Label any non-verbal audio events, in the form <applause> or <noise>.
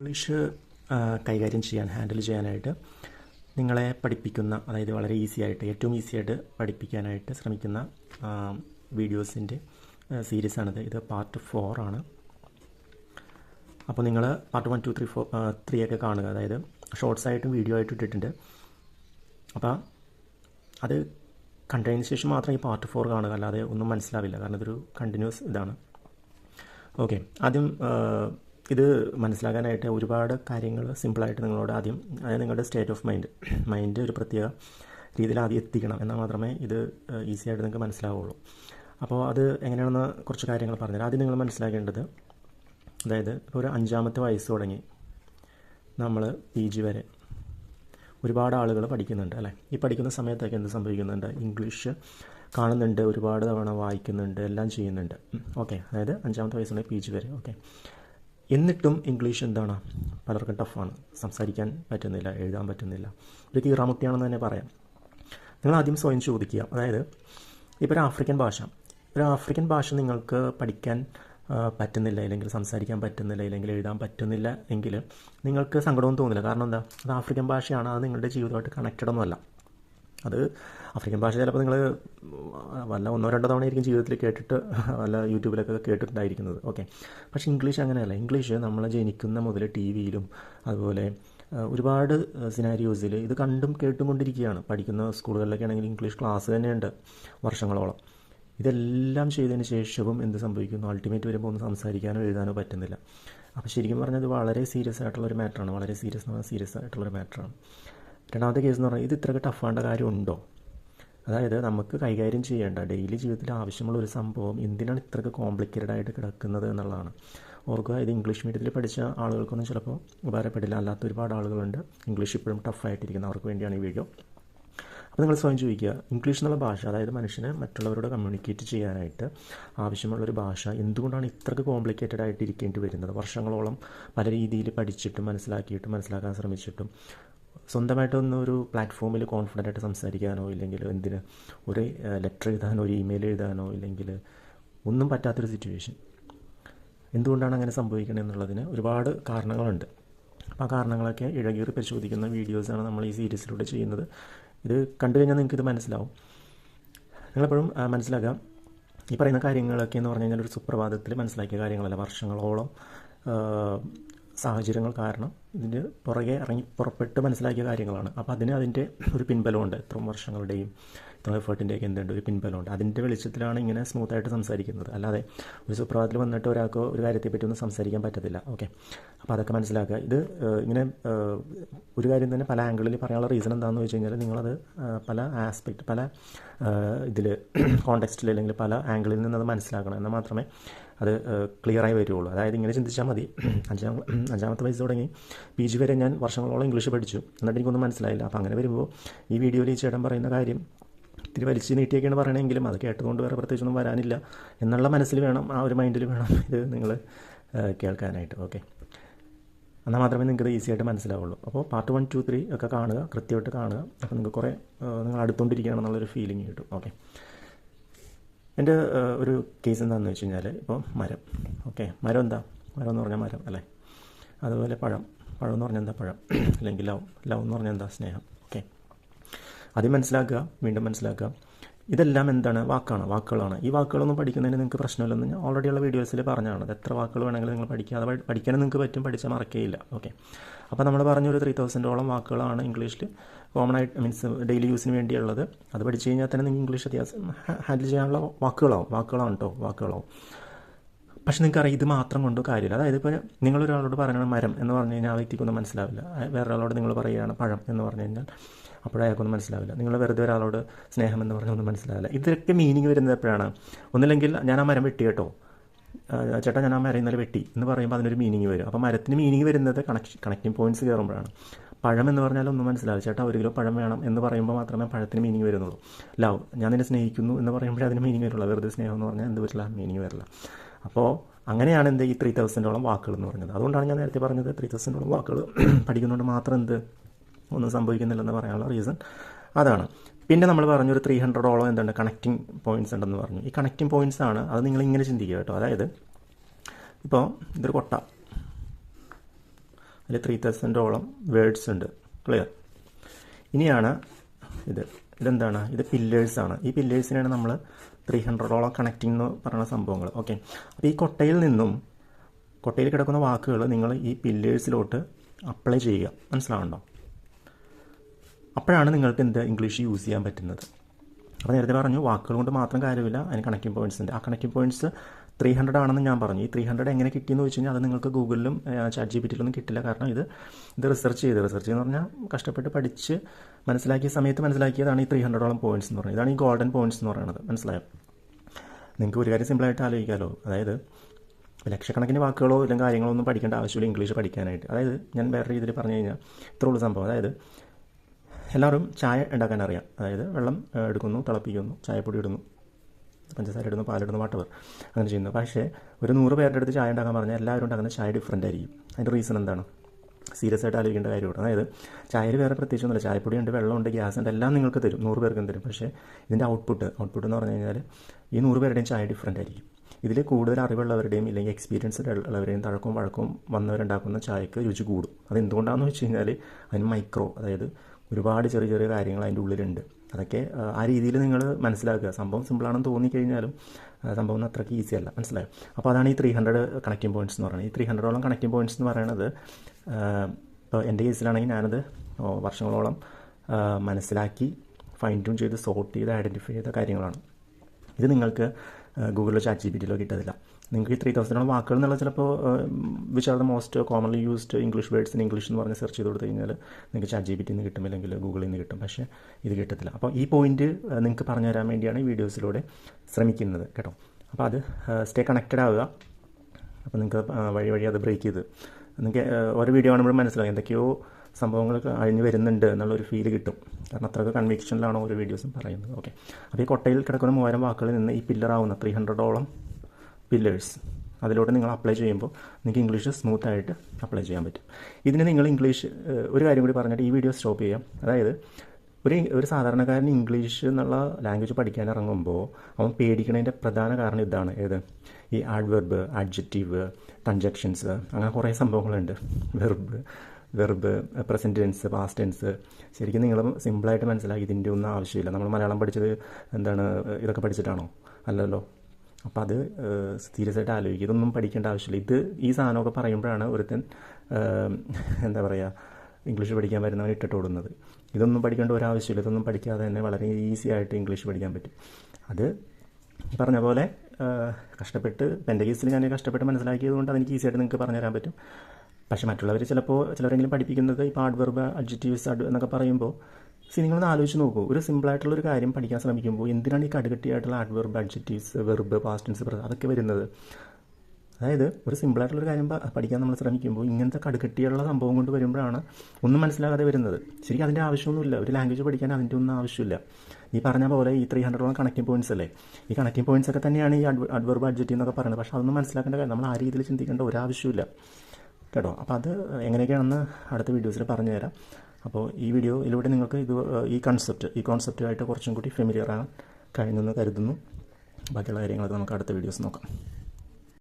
English കൈകാര്യം ചെയ്യാൻ handle ചെയ്യാനായിട്ട് നിങ്ങളെ പഠിപ്പിക്കുന്ന അതായത് വളരെ ഈസി ആയിട്ട് ഏറ്റവും ഈസി ആയിട്ട് പഠിപ്പിക്കാനായിട്ട് ശ്രമിക്കുന്ന വീഡിയോസിന്റെ സീരീസാണിത്. ഇത് പാർട്ട് ഫോർ ആണ്. അപ്പോൾ നിങ്ങൾ part one two three four three ഒക്കെ കാണുക. അതായത് ഷോർട്സ് ആയിട്ടും വീഡിയോ ആയിട്ടും ഇട്ടിട്ടുണ്ട്. അപ്പോൾ അത് കണ്ടതിന് ശേഷം മാത്രം ഈ പാർട്ട് ഫോർ കാണുക. അല്ലാതെ ഒന്നും മനസ്സിലാവില്ല. കാരണം ഇതൊരു കണ്ടിന്യൂസ് ഇതാണ്. ഓക്കെ. ആദ്യം ഇത് മനസ്സിലാക്കാനായിട്ട് ഒരുപാട് കാര്യങ്ങൾ സിമ്പിളായിട്ട് നിങ്ങളോട് ആദ്യം അതായത് നിങ്ങളുടെ സ്റ്റേറ്റ് ഓഫ് മൈൻഡ് മൈൻഡ് ഒരു പ്രത്യേക രീതിയിൽ ആദ്യം എത്തിക്കണം എന്നാൽ മാത്രമേ ഇത് ഈസി ആയിട്ട് നിങ്ങൾക്ക് മനസ്സിലാവുള്ളൂ. അപ്പോൾ അത് എങ്ങനെയാണെന്ന് കുറച്ച് കാര്യങ്ങൾ പറഞ്ഞു ആദ്യം നിങ്ങൾ മനസ്സിലാക്കേണ്ടത് അതായത് ഇപ്പോൾ ഒരു അഞ്ചാമത്തെ വയസ്സ് തുടങ്ങി നമ്മൾ പി ജി വരെ ഒരുപാട് ആളുകൾ പഠിക്കുന്നുണ്ട് അല്ലേ? ഈ പഠിക്കുന്ന സമയത്തൊക്കെ എന്ത് സംഭവിക്കുന്നുണ്ട്? ഇംഗ്ലീഷ് കാണുന്നുണ്ട് ഒരുപാട് തവണ വായിക്കുന്നുണ്ട് എല്ലാം ചെയ്യുന്നുണ്ട്. ഓക്കെ അതായത് അഞ്ചാമത്തെ വയസ്സുണ്ട് പി ജി വരെ ഓക്കെ എന്നിട്ടും ഇംഗ്ലീഷ് എന്താണ്? പലർക്കും ടഫാണ് സംസാരിക്കാൻ പറ്റുന്നില്ല എഴുതാൻ പറ്റുന്നില്ല. ഒരു കീറാമുട്ടിയാണെന്ന് തന്നെ പറയാം. നിങ്ങൾ ആദ്യം സ്വയം ചോദിക്കുക. അതായത് ഇപ്പോൾ ഒരു ആഫ്രിക്കൻ ഭാഷ. ഒരു ആഫ്രിക്കൻ ഭാഷ നിങ്ങൾക്ക് പഠിക്കാൻ പറ്റുന്നില്ല അല്ലെങ്കിൽ സംസാരിക്കാൻ പറ്റുന്നില്ല അല്ലെങ്കിൽ എഴുതാൻ പറ്റുന്നില്ല എങ്കിൽ നിങ്ങൾക്ക് സങ്കടവും തോന്നില്ല. കാരണം എന്താ? അത് ആഫ്രിക്കൻ ഭാഷയാണ്. അത് നിങ്ങളുടെ ജീവിതമായിട്ട് കണക്റ്റഡ് ഒന്നുമല്ല. അത് ആഫ്രിക്കൻ ഭാഷ ചിലപ്പോൾ നിങ്ങൾ വല്ല ഒന്നോ രണ്ടോ തവണ ആയിരിക്കും ജീവിതത്തിൽ കേട്ടിട്ട് വല്ല യൂട്യൂബിലൊക്കെ കേട്ടിട്ടുണ്ടായിരിക്കുന്നത്. ഓക്കെ. പക്ഷേ ഇംഗ്ലീഷ് അങ്ങനെയല്ല. ഇംഗ്ലീഷ് നമ്മൾ ജനിക്കുന്ന മുതൽ ടി വിയിലും അതുപോലെ ഒരുപാട് സിനാരിയോസിൽ ഇത് കണ്ടും കേട്ടും കൊണ്ടിരിക്കുകയാണ്. പഠിക്കുന്ന സ്കൂളുകളിലൊക്കെ ആണെങ്കിൽ ഇംഗ്ലീഷ് ക്ലാസ് തന്നെയുണ്ട് വർഷങ്ങളോളം. ഇതെല്ലാം ചെയ്തതിന് ശേഷവും എന്ത് സംഭവിക്കുന്നു? അൾട്ടിമേറ്റ് വരുമ്പോൾ ഒന്ന് സംസാരിക്കാനോ എഴുതാനോ പറ്റുന്നില്ല. അപ്പോൾ ശരിക്കും പറഞ്ഞാൽ ഇത് വളരെ സീരിയസ് ആയിട്ടുള്ള ഒരു മാറ്ററാണ് വളരെ സീരിയസ് സീരിയസ് ആയിട്ടുള്ള ആയിട്ടുള്ളൊരു മാറ്ററാണ് രണ്ടാമത്തെ കേസ് എന്ന് പറഞ്ഞാൽ ഇത് ഇത്രയ്ക്ക് ടഫാണ്ട കാര്യമുണ്ടോ? അതായത് നമുക്ക് കൈകാര്യം ചെയ്യേണ്ട ഡെയിലി ജീവിതത്തിൽ ആവശ്യമുള്ള ഒരു സംഭവം എന്തിനാണ് ഇത്രയ്ക്ക് കോംപ്ലിക്കേറ്റഡ് ആയിട്ട് കിടക്കുന്നത് എന്നുള്ളതാണ്. ഓർക്കുക ഇത് ഇംഗ്ലീഷ് മീഡിയത്തിൽ പഠിച്ച ആളുകൾക്കൊന്നും ചിലപ്പോൾ ഉപകാരപ്പെടില്ല. അല്ലാത്ത ഒരുപാട് ആളുകളുണ്ട്. ഇംഗ്ലീഷ് ഇപ്പോഴും ടഫായിട്ടിരിക്കുന്ന അവർക്ക് വേണ്ടിയാണ് ഈ വീഡിയോ അപ്പോൾ നിങ്ങൾ സ്വയം ചോദിക്കുക ഇംഗ്ലീഷ് എന്നുള്ള ഭാഷ അതായത് മനുഷ്യനെ മറ്റുള്ളവരോട് കമ്മ്യൂണിക്കേറ്റ് ചെയ്യാനായിട്ട് ആവശ്യമുള്ളൊരു ഭാഷ എന്തുകൊണ്ടാണ് ഇത്രയ്ക്ക് കോംപ്ലിക്കേറ്റഡ് ആയിട്ട് ഇരിക്കേണ്ടി വരുന്നത്? വർഷങ്ങളോളം പല രീതിയിൽ പഠിച്ചിട്ടും മനസ്സിലാക്കിയിട്ടും മനസ്സിലാക്കാൻ ശ്രമിച്ചിട്ടും സ്വന്തമായിട്ടൊന്നും ഒരു പ്ലാറ്റ്ഫോമിൽ കോൺഫിഡന്റ് ആയിട്ട് സംസാരിക്കാനോ ഇല്ലെങ്കിൽ എന്തിന് ഒരു ലെറ്റർ എഴുതാനോ ഒരു ഇമെയിൽ എഴുതാനോ ഇല്ലെങ്കിൽ ഒന്നും പറ്റാത്തൊരു സിറ്റുവേഷൻ എന്തുകൊണ്ടാണ് അങ്ങനെ സംഭവിക്കുന്നത് എന്നുള്ളതിന് ഒരുപാട് കാരണങ്ങളുണ്ട്. അപ്പോൾ ആ കാരണങ്ങളൊക്കെ ഇഴകീറി പരിശോധിക്കുന്ന വീഡിയോസാണ് നമ്മൾ ഈ സീരീസിലൂടെ ചെയ്യുന്നത്. ഇത് കണ്ടു കഴിഞ്ഞാൽ നിങ്ങൾക്ക് ഇത് മനസ്സിലാവും. നിങ്ങളെപ്പോഴും മനസ്സിലാക്കാം. ഈ പറയുന്ന കാര്യങ്ങളൊക്കെ എന്ന് പറഞ്ഞു കഴിഞ്ഞാൽ ഒരു സുപ്രഭാതത്തിൽ മനസ്സിലാക്കിയ കാര്യങ്ങളല്ല. വർഷങ്ങളോളം സാഹചര്യങ്ങൾ കാരണം ഇതിന് പുറകെ ഇറങ്ങി പുറപ്പെട്ട് മനസ്സിലാക്കിയ കാര്യങ്ങളാണ്. അപ്പോൾ അതിന് അതിന്റെ ഒരു പിൻബലമുണ്ട്. ഇത്രയും വർഷങ്ങളുടെയും ഇത്ര എഫേർട്ടിന്റെയൊക്കെ എന്തുണ്ട്? ഒരു പിൻബലമുണ്ട്. അതിന്റെ വെളിച്ചത്തിലാണ് ഇങ്ങനെ സ്മൂത്തായിട്ട് സംസാരിക്കുന്നത്. അല്ലാതെ ഒരു സുപ്രഭാതത്തിൽ വന്നിട്ട് ഒരാൾക്ക് ഒരു കാര്യത്തെപ്പറ്റി ഒന്നും സംസാരിക്കാൻ പറ്റത്തില്ല. ഓക്കെ. അപ്പോൾ അതൊക്കെ മനസ്സിലാക്കുക. ഇത് ഇങ്ങനെ ഒരു കാര്യം തന്നെ പല ആംഗിളിൽ പറയാനുള്ള റീസൺ എന്താണെന്ന് വെച്ച് കഴിഞ്ഞാൽ നിങ്ങളത് പല ആസ്പെക്റ്റ് പല ഇതിൽ കോണ്ടെക്സ്റ്റിൽ <clears throat> അല്ലെങ്കിൽ പല ആംഗിളിൽ നിന്ന് അത് മനസ്സിലാക്കണം. എന്നാൽ മാത്രമേ അത് ക്ലിയറായി വരുള്ളൂ അതായത് ഇങ്ങനെ ചിന്തിച്ചാൽ മതി. <clears throat> അഞ്ചാം അഞ്ചാമത്തെ വയസ്സ് തുടങ്ങി. പി ജി വരെ ഞാൻ വർഷങ്ങളോളം ഇംഗ്ലീഷ് പഠിച്ചു. എന്നിട്ട് എനിക്കൊന്നും മനസ്സിലായില്ല. അപ്പോൾ അങ്ങനെ വരുമ്പോൾ ഈ വീഡിയോയിൽ ഈ ചേട്ടൻ പറയുന്ന കാര്യം ഇത്തിരി വലിച്ചു നീട്ടിയൊക്കെയാണ് പറയണമെങ്കിലും അത് കേട്ടുകൊണ്ട് വേറെ പ്രത്യേകിച്ചൊന്നും വരാനില്ല എന്നുള്ള മനസ്സിൽ വേണം ആ ഒരു മൈൻഡിൽ വേണം ഇത് നിങ്ങൾ കേൾക്കാനായിട്ട്. ഓക്കെ. എന്നാൽ മാത്രമേ നിങ്ങൾക്ക് ഈസി ആയിട്ട് മനസ്സിലാവുള്ളൂ. അപ്പോൾ പാർട്ട് വൺ ടു ത്രീ ഒക്കെ കാണുക കൃത്യമായിട്ട് കാണുക. അപ്പോൾ നിങ്ങൾക്ക് കുറേ നിങ്ങൾ അടുത്തുകൊണ്ടിരിക്കുകയാണെന്നുള്ളൊരു ഫീലിംഗ് കിട്ടും. ഓക്കെ. എന്റെ ഒരു കേസ് എന്താണെന്ന് വെച്ച് കഴിഞ്ഞാൽ ഇപ്പോൾ മരം. ഓക്കെ മരം എന്താ? മരം എന്ന് പറഞ്ഞാൽ മരം അല്ലേ? അതുപോലെ പഴം. പഴം എന്ന് പറഞ്ഞാൽ എന്താ പഴം? അല്ലെങ്കിൽ ലവ് ലവ് എന്ന് പറഞ്ഞാൽ എന്താ സ്നേഹം? ഓക്കെ. ആദ്യം മനസ്സിലാക്കുക വീണ്ടും മനസ്സിലാക്കുക. ഇതെല്ലാം എന്താണ്? വാക്കാണ്. വാക്കുകളാണ്. ഈ വാക്കുകളൊന്നും പഠിക്കുന്നതിന് നിങ്ങൾക്ക് പ്രശ്നമില്ലെന്ന് ഞാൻ ഓൾറെഡിയുള്ള വീഡിയോസിൽ പറഞ്ഞതാണ്. അത് എത്ര വാക്കുകൾ വേണമെങ്കിലും നിങ്ങൾ പഠിക്കുക അത് പഠിക്കാനും നിങ്ങൾക്ക് പറ്റും പഠിച്ചാൽ മറക്കേയില്ല. ഓക്കെ അപ്പോൾ നമ്മൾ പറഞ്ഞൊരു ത്രീ തൗസൻഡോളം വാക്കുകളാണ് ഇംഗ്ലീഷിൽ കോമൺ ആയിട്ട് മീൻസ് ഡെയിലി യൂസിന് വേണ്ടിയുള്ളത്. അത് പഠിച്ചു കഴിഞ്ഞാൽ തന്നെ നിങ്ങൾക്ക് ഇംഗ്ലീഷ് അത്യാവശ്യം ഹാൻഡിൽ ചെയ്യാനുള്ള വാക്കുകളാവും. വാക്കുകളാണ് കേട്ടോ വാക്കുകളാവും. പക്ഷെ നിങ്ങൾക്കറിയാം ഇത് മാത്രം കൊണ്ട് കാര്യമില്ല. അതായത് ഇപ്പോൾ നിങ്ങളൊരാളോട് പറയണ മരം എന്ന് പറഞ്ഞു കഴിഞ്ഞാൽ ആ വ്യക്തിക്കൊന്നും മനസ്സിലാവില്ല. വേറൊരാളോട് നിങ്ങൾ പറയുകയാണ് പഴം എന്ന് പറഞ്ഞു കഴിഞ്ഞാൽ. അപ്പോഴയാൾക്കൊന്നും മനസ്സിലാവില്ല. നിങ്ങൾ വെറുതെ ഒരാളോട് സ്നേഹം എന്ന് പറഞ്ഞാൽ ഒന്നും മനസ്സിലാവില്ല. ഇതൊക്കെ മീനിങ് വരുന്നത് എപ്പോഴാണ് ഒന്നില്ലെങ്കിൽ ഞാൻ ആ മരം വെട്ടി കേട്ടോ. ചേട്ടാ ഞാൻ ആ മരം ഇന്നലെ വെട്ടി എന്ന് പറയുമ്പോൾ അതിനൊരു മീനിങ് വരും. അപ്പോൾ മരത്തിന് മീനിങ് വരുന്നത് കണക്ഷൻ കണക്റ്റിംഗ് പോയിന്റ്സ് കയറുമ്പോഴാണ്. പഴം എന്ന് പറഞ്ഞാൽ ഒന്നും മനസ്സിലാവില്ല. ചേട്ടാ ഒരു കിലോ പഴം വേണം എന്ന് പറയുമ്പോൾ മാത്രമേ പഴത്തിന് മീനിങ് വരുന്നുള്ളൂ. ലവ് ഞാൻ നിന്നെ സ്നേഹിക്കുന്നു എന്ന് പറയുമ്പോഴേ അതിന് മീനിങ് വരുള്ളൂ. വെറുതെ സ്നേഹം എന്ന് പറഞ്ഞാൽ എന്ത് പറ്റില്ല മീനിങ് വരില്ല. അപ്പോൾ അങ്ങനെയാണ് എന്ത് ഈ ത്രീ തൗസൻഡോളം വാക്കുകൾ എന്ന് പറഞ്ഞത്. അതുകൊണ്ടാണ് ഞാൻ നേരത്തെ പറഞ്ഞത് ത്രീ തൗസൻഡോളം വാക്കുകൾ പഠിക്കുന്നതുകൊണ്ട് മാത്രം എന്ത് ഒന്നും സംഭവിക്കുന്നില്ലെന്ന് പറയാനുള്ള റീസൺ അതാണ്. പിന്നെ നമ്മൾ പറഞ്ഞു ഒരു ത്രീ ഹൺഡ്രഡോളം എന്തുണ്ട്? കണക്റ്റിംഗ് പോയിന്റ്സ് ഉണ്ടെന്ന് പറഞ്ഞു. ഈ കണക്റ്റിംഗ് പോയിന്റ്സ് ആണ്. അത് നിങ്ങൾ ഇങ്ങനെ ചിന്തിക്കുക കേട്ടോ. അതായത് ഇപ്പോൾ ഇതൊരു കൊട്ട. അതിൽ ത്രീ തൗസൻഡോളം വേർഡ്സ് ഉണ്ട്. ക്ലിയർ ഇനിയാണ് ഇത്. ഇതെന്താണ്? ഇത് പില്ലേഴ്സാണ് ഈ പില്ലേഴ്സിനാണ് നമ്മൾ ത്രീ ഹൺഡ്രഡോളം കണക്റ്റിംഗ് എന്ന് പറയുന്ന സംഭവങ്ങൾ ഓക്കെ അപ്പോൾ ഈ കൊട്ടയിൽ നിന്നും കൊട്ടയിൽ കിടക്കുന്ന വാക്കുകൾ നിങ്ങൾ ഈ പില്ലേഴ്സിലോട്ട് അപ്ലൈ ചെയ്യുക. മനസ്സിലാവുണ്ടോ അപ്പോഴാണ് നിങ്ങൾക്ക് എന്ത് ഇംഗ്ലീഷ് യൂസ് ചെയ്യാൻ പറ്റുന്നത്. അപ്പോൾ നേരത്തെ പറഞ്ഞു വാക്കുകൾ കൊണ്ട് മാത്രം കാര്യമില്ല അതിന് കണക്റ്റിംഗ് പോയിന്റ്സ് ഉണ്ട്. ആ കണക്റ്റിംഗ് പോയിന്റ്സ് ത്രീ ഹൺഡ്രഡ് ആണെന്ന് ഞാൻ പറഞ്ഞു. ഈ ത്രീ ഹൺഡ്രഡ് എങ്ങനെ കിട്ടിയെന്ന് വെച്ച് കഴിഞ്ഞാൽ അത് നിങ്ങൾക്ക് ഗൂഗിളിലും ചാറ്റ് ജി പി ടിയിലൊന്നും കിട്ടില്ല. കാരണം ഇത് ഇത് റിസർച്ച് ചെയ്ത് റിസർച്ച് എന്ന് പറഞ്ഞാൽ കഷ്ടപ്പെട്ട് പഠിച്ച് മനസ്സിലാക്കിയ സമയത്ത് മനസ്സിലാക്കിയതാണ് ഈ ത്രീ ഹൺഡ്രഡോളം പോയിന്റ്സ് എന്ന് പറയുന്നത്. ഇതാണ് ഈ ഗോൾഡൻ പോയിന്റ്സ് എന്ന് പറയുന്നത്. മനസ്സിലായോ? നിങ്ങൾക്ക് ഒരു കാര്യം സിമ്പിളായിട്ട് ആലോചിക്കാമല്ലോ അതായത് ലക്ഷക്കണക്കിന് വാക്കുകളോ ഇല്ലെങ്കിൽ കാര്യങ്ങളോ ഒന്നും പഠിക്കേണ്ട ആവശ്യമില്ല ഇംഗ്ലീഷ് പഠിക്കാനായിട്ട്. അതായത് ഞാൻ വേറെ രീതിയിൽ പറഞ്ഞു കഴിഞ്ഞാൽ ഇത്രയുള്ള സംഭവം. അതായത് എല്ലാവരും ചായ ഉണ്ടാക്കാൻ അറിയാം അതായത് വെള്ളം എടുക്കുന്നു തിളപ്പിക്കുന്നു ചായപ്പൊടി ഇടുന്നു പഞ്ചസാര ഇടുന്നു പാലിടുന്നു വാട്ടവർ അങ്ങനെ ചെയ്യുന്നു. പക്ഷേ ഒരു നൂറ് പേരുടെ അടുത്ത് ചായ ഉണ്ടാക്കാൻ പറഞ്ഞാൽ എല്ലാവരും ഉണ്ടാക്കുന്ന ചായ ഡിഫറന്റ് ആയിരിക്കും. അതിന്റെ റീസൺ എന്താണ്? സീരിയസ് ആയിട്ട് ആലോചിക്കേണ്ട കാര്യമാണ്. അതായത് ചായയിൽ വേറെ പ്രത്യേകിച്ചൊന്നുമില്ല ചായപ്പൊടി ഉണ്ട് വെള്ളമുണ്ട് ഗ്യാസ് ഉണ്ട് എല്ലാം നിങ്ങൾക്ക് തരും. നൂറ് പേർക്കും തരും. പക്ഷേ ഇതിന്റെ ഔട്ട്പുട്ട് ഔട്ട്പുട്ട് എന്ന് പറഞ്ഞു കഴിഞ്ഞാൽ ഈ നൂറ് പേരുടെയും ചായ ഡിഫറന്റ് ആയിരിക്കും. ഇതിൽ കൂടുതൽ അറിവുള്ളവരുടെയും ഇല്ലെങ്കിൽ എക്സ്പീരിയൻസ്ഡ് ഉള്ളവരെയും തഴക്കവും വഴക്കവും വന്നവരുണ്ടാക്കുന്ന ചായക്ക് രുചി കൂടും. അത് എന്തുകൊണ്ടാണെന്ന് വെച്ച് കഴിഞ്ഞാൽ അതിന് മൈക്രോ അതായത് ഒരുപാട് ചെറിയ ചെറിയ കാര്യങ്ങൾ അതിന്റെ ഉള്ളിലുണ്ട്. അതൊക്കെ ആ, രീതിയിൽ നിങ്ങൾ മനസ്സിലാക്കുക. സംഭവം സിമ്പിളാണെന്ന് തോന്നിക്കഴിഞ്ഞാലും സംഭവം അത്രയ്ക്ക് ഈസി അല്ല. മനസ്സിലായോ? അപ്പോൾ അതാണ് ഈ ത്രീ ഹൺഡ്രഡ് കണക്റ്റിംഗ് പോയിന്റ്സ് എന്ന് പറയുന്നത്. ഈ ത്രീ ഹൺഡ്രഡോളം കണക്റ്റിംഗ് പോയിന്റ്സ് എന്ന് പറയുന്നത് ഇപ്പോൾ എന്റെ കേസിലാണെങ്കിൽ ഞാനത് വർഷങ്ങളോളം മനസ്സിലാക്കി ഫൈൻ ട്യൂൺ ചെയ്ത് സോർട്ട് ചെയ്ത് ഐഡന്റിഫൈ ചെയ്ത കാര്യങ്ങളാണ്. ഇത് നിങ്ങൾക്ക് ഗൂഗിളിലോ ചാറ്റ് ജി പി ടിയിലോ കിട്ടത്തില്ല. നിങ്ങൾക്ക് ഈ ത്രീ തൗസൻഡോളം വാക്കുകൾ എന്നുള്ള ചിലപ്പോൾ which are the most commonly used English words in English എന്ന് പറഞ്ഞ് സെർച്ച് ചെയ്ത് കൊടുത്തു കഴിഞ്ഞാൽ നിങ്ങൾക്ക് ചാറ്റ് ജി പി ടിന്ന് കിട്ടും അല്ലെങ്കിൽ ഗൂഗിളിൽ നിന്ന് കിട്ടും. പക്ഷേ ഇത് കിട്ടത്തില്ല. അപ്പോൾ ഈ പോയിന്റ് നിങ്ങൾക്ക് പറഞ്ഞു തരാൻ വേണ്ടിയാണ് ഈ വീഡിയോസിലൂടെ ശ്രമിക്കുന്നത് കേട്ടോ. അപ്പോൾ അത് സ്റ്റേ കണക്റ്റഡ് ആവുക. അപ്പോൾ നിങ്ങൾക്ക് വഴി വഴി അത് ബ്രേക്ക് ചെയ്ത് നിങ്ങൾക്ക് ഓരോ വീഡിയോ കാണുമ്പോഴും മനസ്സിലാകും എന്തൊക്കെയോ സംഭവങ്ങളൊക്കെ അഴിഞ്ഞ് വരുന്നുണ്ട് എന്നുള്ളൊരു ഫീൽ കിട്ടും. കാരണം അത്രയൊക്കെ കൺവിക്ഷനിലാണ് ഓരോ വീഡിയോസും പറയുന്നത്. ഓക്കെ അപ്പോൾ ഈ കൊട്ടയിൽ കിടക്കുന്ന മൂവായിരം വാക്കുകളിൽ നിന്ന് ഈ പില്ലറാവുന്ന ത്രീ ഹൺഡ്രഡോളം പില്ലേഴ്സ് അതിലൂടെ നിങ്ങൾ അപ്ലൈ ചെയ്യുമ്പോൾ നിങ്ങൾക്ക് ഇംഗ്ലീഷ് സ്മൂത്ത് ആയിട്ട് അപ്ലൈ ചെയ്യാൻ പറ്റും. ഇതിന് നിങ്ങൾ ഇംഗ്ലീഷ് ഒരു കാര്യം കൂടി പറഞ്ഞിട്ട് ഈ വീഡിയോ സ്റ്റോപ്പ് ചെയ്യാം. അതായത് ഒരു ഒരു സാധാരണക്കാരൻ ഇംഗ്ലീഷ് എന്നുള്ള ലാംഗ്വേജ് പഠിക്കാൻ ഇറങ്ങുമ്പോൾ അവൻ പേടിക്കുന്നതിന്റെ പ്രധാന കാരണം ഇതാണ്. ഏത്? ഈ ആഡ്വെർബ് ആഡ്ജക്റ്റീവ് കൺജക്ഷൻസ് അങ്ങനെ കുറേ സംഭവങ്ങളുണ്ട്. Verb verb present tense past tense ശരിക്കും നിങ്ങൾ സിമ്പിളായിട്ട് മനസ്സിലാക്കി ഇതിന്റെ ഒന്നും ആവശ്യമില്ല. നമ്മൾ മലയാളം പഠിച്ചത് എന്താണ്? ഇതൊക്കെ പഠിച്ചിട്ടാണോ? അല്ലല്ലോ. അപ്പോൾ അത് സീരിയസ് ആയിട്ട് ആലോചിക്കുക. ഇതൊന്നും പഠിക്കേണ്ട ആവശ്യമില്ല. ഇത് ഈ സാധനമൊക്കെ പറയുമ്പോഴാണ് ഒരുത്തൻ എന്താ പറയുക ഇംഗ്ലീഷ് പഠിക്കാൻ വരുന്നവൻ ഇട്ടിട്ട് ഓടുന്നത്. ഇതൊന്നും പഠിക്കേണ്ട ഒരാവശ്യമില്ല. ഇതൊന്നും പഠിക്കാതെ തന്നെ വളരെ ഈസി ആയിട്ട് ഇംഗ്ലീഷ് പഠിക്കാൻ പറ്റും. അത് ഈ പറഞ്ഞ പോലെ കഷ്ടപ്പെട്ട് എന്റെ കേസിൽ ഞാൻ കഷ്ടപ്പെട്ട് മനസ്സിലാക്കിയത് കൊണ്ട് അതെനിക്ക് ഈസിയായിട്ട് നിങ്ങൾക്ക് പറഞ്ഞു തരാൻ പറ്റും. പക്ഷേ മറ്റുള്ളവർ ചിലപ്പോൾ ചിലരെങ്കിലും പഠിപ്പിക്കുന്നത് ഇപ്പോൾ വെർബ് അഡ്ജക്റ്റീവ്സ് അഡ് എന്നൊക്കെ പറയുമ്പോൾ സി നിങ്ങളൊന്ന് ആലോചിച്ച് നോക്കൂ. ഒരു സിമ്പിളായിട്ടുള്ള ഒരു കാര്യം പഠിക്കാൻ ശ്രമിക്കുമ്പോൾ എന്തിനാണ് ഈ കടുകട്ടിയായിട്ടുള്ള adverb adjectives verb past tense അതൊക്കെ വരുന്നത്? അതായത് ഒരു സിമ്പിളായിട്ടുള്ള ഒരു കാര്യം പഠിക്കാൻ നമ്മൾ ശ്രമിക്കുമ്പോൾ ഇങ്ങനത്തെ കടുകട്ടിയുള്ള സംഭവം കൊണ്ട് വരുമ്പോഴാണ് ഒന്നും മനസ്സിലാകാതെ വരുന്നത്. ശരിക്കും അതിന്റെ ആവശ്യമൊന്നുമില്ല. ഒരു ലാംഗ്വേജ് പഠിക്കാൻ അതിന്റെ ഒന്നും ആവശ്യമില്ല. ഈ പറഞ്ഞ പോലെ ഈ ത്രീ ഹൺഡ്രഡോളം കണക്റ്റിംഗ് പോയിന്റ്സ് അല്ലേ? ഈ കണക്റ്റിംഗ് പോയിന്റ്സ് ഒക്കെ തന്നെയാണ് ഈ അഡ്വ അഡ്വർബ് അഡ്ജക്റ്റീവ് എന്നൊക്കെ പറയുന്നത്. പക്ഷേ അതൊന്നും മനസ്സിലാക്കേണ്ട കാര്യം നമ്മൾ ആ രീതിയിൽ ചിന്തിക്കേണ്ട ഒരാവശ്യമില്ല. കേട്ടോ? അപ്പോൾ അത് എങ്ങനെയൊക്കെയാണെന്ന് അടുത്ത വീഡിയോസിൽ പറഞ്ഞു തരാം അപ്പോൾ ഈ വീഡിയോയിലൂടെ നിങ്ങൾക്ക് ഇത് ഈ കൺസെപ്റ്റ് ഈ കോൺസെപ്റ്റുമായിട്ട് കുറച്ചും കൂടി ഫെമിലിയർ ആകാൻ കഴിഞ്ഞെന്ന് കരുതുന്നു. ബാക്കിയുള്ള കാര്യങ്ങളൊക്കെ നമുക്ക് അടുത്ത വീഡിയോസ് നോക്കാം.